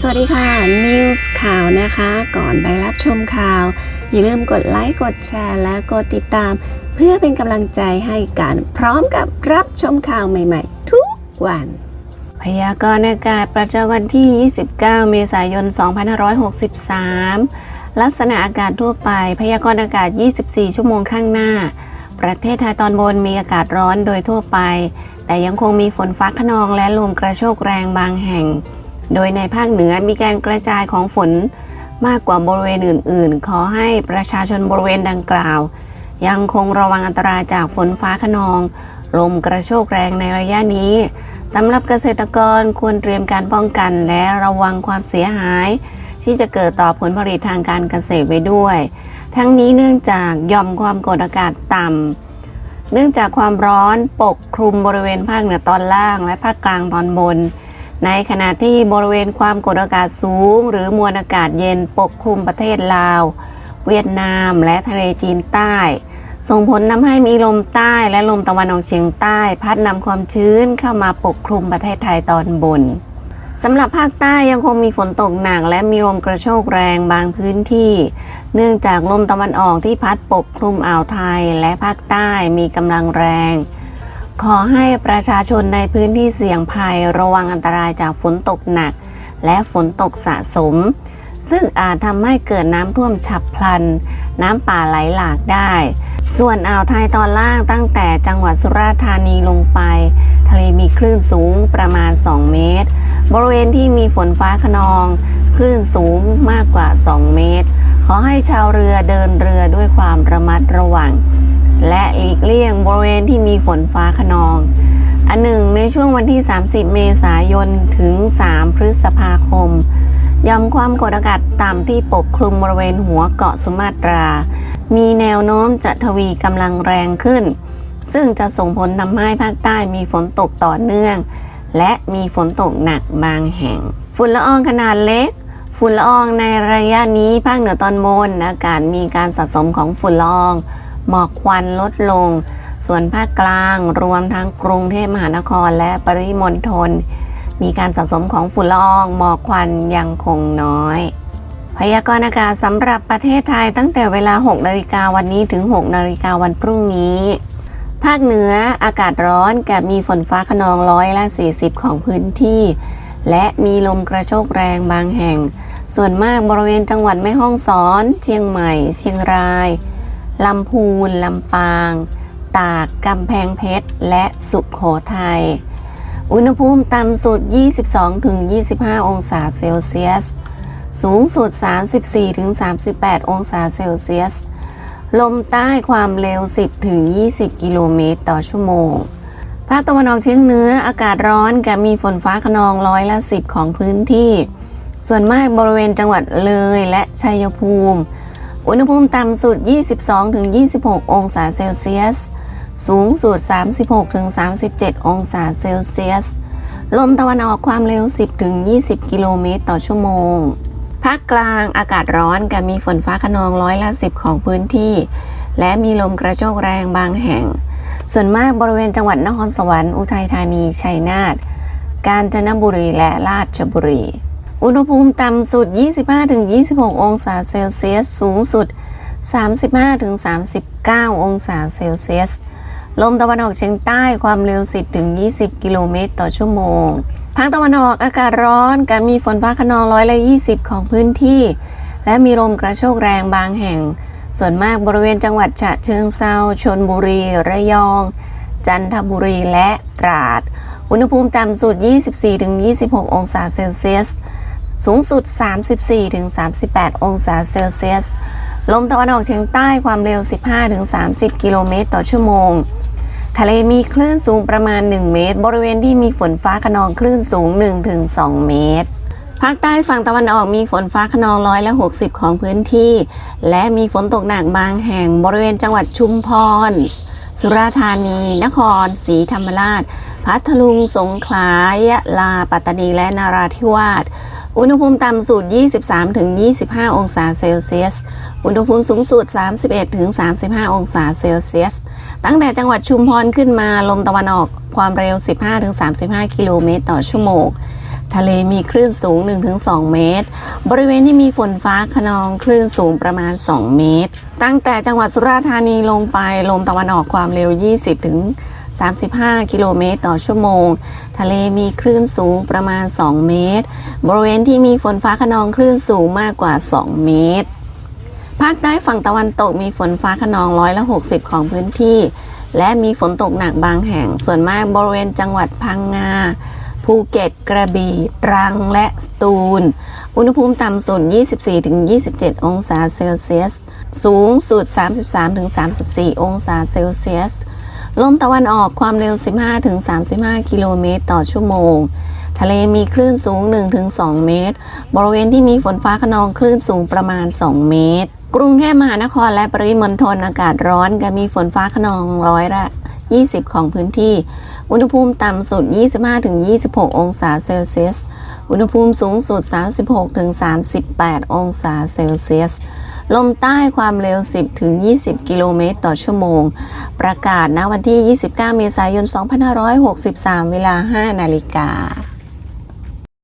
สวัสดีค่ะ News ข่าวนะคะ ก่อนไปรับชมข่าว อย่าลืมกดไลค์ กดแชร์ และกดติดตาม เพื่อเป็นกำลังใจให้กันพร้อมกับรับชมข่าวใหม่ๆ ทุกวัน พยากรณ์อากาศประจำวันที่ 29 เมษายน 2563 ลักษณะอากาศทั่วไป พยากรณ์อากาศ 24 ชั่วโมงข้างหน้า ประเทศไทยตอนบนมีอากาศร้อนโดยทั่วไป แต่ยังคงมีฝนฟ้าขนองและลมกระโชกแรงบางแห่ง โดยในภาคเหนือมีการกระจายของฝนมากกว่าบริเวณอื่น ๆ ขอให้ประชาชนบริเวณดังกล่าว ยังคงระวังอันตรายจากฝนฟ้าขนอง ลมกระโชกแรงในระยะนี้สำหรับเกษตรกรควรเตรียมการป้องกันและระวังความเสียหาย ที่จะเกิดต่อผลผลิตทางการเกษตรไว้ด้วย ทั้งนี้เนื่องจากย่อมความกดอากาศต่ำเนื่องจากความร้อนปกคลุมบริเวณภาคเหนือตอนล่าง และภาคกลางตอนบน ในขณะที่บริเวณความกดอากาศสูง หรือมวลอากาศเย็นปกคลุมประเทศลาว เวียดนามและทะเลจีนใต้ ส่งผลทำให้มีลมใต้และลมตะวันออกเฉียงใต้ พัดนำความชื้นเข้ามาปกคลุมประเทศไทยตอนบนสำหรับภาคใต้ยังคงมีฝนตกหนักและมีลมกระโชกแรงบางพื้นที่ เนื่องจากลมตะวันออกที่พัดปกคลุมอ่าวไทยและภาคใต้มีกำลังแรง ขอให้ประชาชนในพื้นที่เสี่ยงภัยระวังอันตรายจากฝนตกหนัก และฝนตกสะสม ซึ่งอาจทำให้เกิดน้ำท่วมฉับพลัน น้ำป่าไหลหลากได้ ส่วนอ่าวไทยตอนล่างตั้งแต่จังหวัดสุราษฎร์ธานีลงไป ทะเลมีคลื่นสูงประมาณ 2 เมตร บริเวณที่มีฝนฟ้าขนอง คลื่นสูงมากกว่า 2 เมตร ขอให้ชาวเรือเดินเรือด้วยความระมัดระวัง และหลีกเลี่ยงบริเวณที่มีฝนฟ้าขนอง อันหนึ่งในช่วงวันที่ 30 เมษายน ถึง 3 พฤษภาคมยอมความกดอากาศต่ำที่ปกคลุมบริเวณหัวเกาะสุมาตรา มีแนวโน้มจะทวีกำลังแรงขึ้น ซึ่งจะส่งผลทำให้ภาคใต้มีฝนตกต่อเนื่อง และมีฝนตกหนักบางแห่ง ฝุ่นละอองขนาดเล็ก ฝุ่นละอองในระยะนี้ภาคเหนือตอนบนอากาศมีการสะสมของฝุ่นละออง หมอกควันลดลง ส่วนภาคกลางรวมทั้งกรุงเทพมหานครและปริมณฑลมีการสะสมของฝุ่นละอองหมอกควันยังคงน้อย พยากรณ์อากาศสำหรับประเทศไทยตั้งแต่เวลา 6 นาฬิกาวันนี้ถึง 6 นาฬิกาวันพรุ่งนี้ ภาคเหนืออากาศร้อนกับมีฝนฟ้าขนองร้อยละ 40 ของพื้นที่ และมีลมกระโชกแรงบางแห่ง ส่วนมากบริเวณจังหวัดแม่ฮ่องสอน เชียงใหม่ เชียงราย ลำพูน ลำปาง ตาก กำแพงเพชร และสุขโขทัย อุณหภูมิต่ำสุด 22-25 องศาเซลเซียส สูงสุด 34-38 องศาเซลเซียส ลมใต้ความเร็ว 10-20 กิโลเมตรต่อชั่วโมง ภาคตะวันออกเฉียงเหนืออากาศร้อนกับมีฝนฟ้าขนองร้อยละ 10 ของพื้นที่ ส่วนมากบริเวณจังหวัดเลยและชัยภูมิ อุณหภูมิต่ำสุด 22-26 องศาเซลเซียส สูงสุด 36-37 องศาเซลเซียส ลมตะวันออกความเร็ว 10-20 กิโลเมตรต่อชั่วโมง ภาคกลางอากาศร้อนกับมีฝนฟ้าขนองร้อยละ 10 ของพื้นที่ และมีลมกระโชกแรงบางแห่ง ส่วนมากบริเวณจังหวัดนครสวรรค์ อุทัยธานี ชัยนาท กาญจนบุรี และราชบุรี อุณหภูมิต่ำสุด 25-26 องศาเซลเซียส สูงสุด 35-39 องศาเซลเซียส ลมตะวันออกเฉียงใต้ความเร็ว 10-20 กิโลเมตรต่อชั่วโมง ภาคตะวันออกอากาศร้อนกับมีฝนฟ้าขนองร้อยละ 20 ของพื้นที่ และมีลมกระโชกแรงบางแห่ง ส่วนมากบริเวณจังหวัดฉะเชิงเซาชนบุรี ระยอง จันทบุรีและตราด อุณหภูมิต่ำสุด 24-26 องศาเซลเซียส สูงสุด 34-38 องศาเซลเซียส ลมตะวันออกเฉียงใต้ความเร็ว 15-30 กิโลเมตรต่อชั่วโมง ทะเลมีคลื่นสูงประมาณ 1 เมตร บริเวณที่มีฝนฟ้าขนองคลื่นสูง 1-2 เมตร ภาคใต้ฝั่งตะวันออกมีฝนฟ้าขนองร้อยละ 60 ของพื้นที่ และมีฝนตกหนักบางแห่งบริเวณจังหวัดชุมพร สุราษฎร์ธานี นครศรีธรรมราช พัทลุง สงขลา ยะลา ปัตตานี และนาราธิวาส อุณหภูมิต่ำสุด 23-25 องศาเซลเซียส อุณหภูมิสูงสุด 31-35 องศาเซลเซียส ตั้งแต่จังหวัดชุมพรขึ้นมา ลมตะวันออก ความเร็ว 15-35 กิโลเมตรต่อชั่วโมง ทะเลมีคลื่นสูง 1-2 เมตร บริเวณที่มีฝนฟ้าขนองคลื่นสูงประมาณ 2 เมตร ตั้งแต่จังหวัดสุราษฎร์ธานีลงไปลมตะวันออกความเร็ว 20 ถึง 35 กิโลเมตรต่อชั่วโมง ทะเลมีคลื่นสูงประมาณ 2 เมตร บริเวณที่มีฝนฟ้าขนองคลื่นสูงมากกว่า 2 เมตร ภาคใต้ฝั่งตะวันตกมีฝนฟ้าขนองร้อยละ 60 ของพื้นที่และมีฝนตกหนักบางแห่ง ส่วนมากบริเวณจังหวัดพังงา ภูเก็ตกระบี่ตรังและสตูล อุณหภูมิต่ำสุด 24-27 องศาเซลเซียส สูงสุด 33-34 องศาเซลเซียส ลมตะวันออกความเร็ว 15-35 กิโลเมตรต่อชั่วโมง ทะเลมีคลื่นสูง 1-2 เมตร บริเวณที่มีฝนฟ้าขนองคลื่นสูงประมาณ 2 เมตร กรุงเทพมหานครและปริมณฑลอากาศร้อนกับมีฝนฟ้าขนองร้อยละ 20 ของพื้นที่ อุณหภูมิต่ำสุด 25-26 องศาเซลเซียส อุณหภูมิสูงสุด 36-38 องศาเซลเซียส ลมใต้ความเร็ว 10-20 กิโลเมตรต่อชั่วโมง ประกาศณวันที่ 29 เมษายน 2563 เวลา 5 นาฬิกา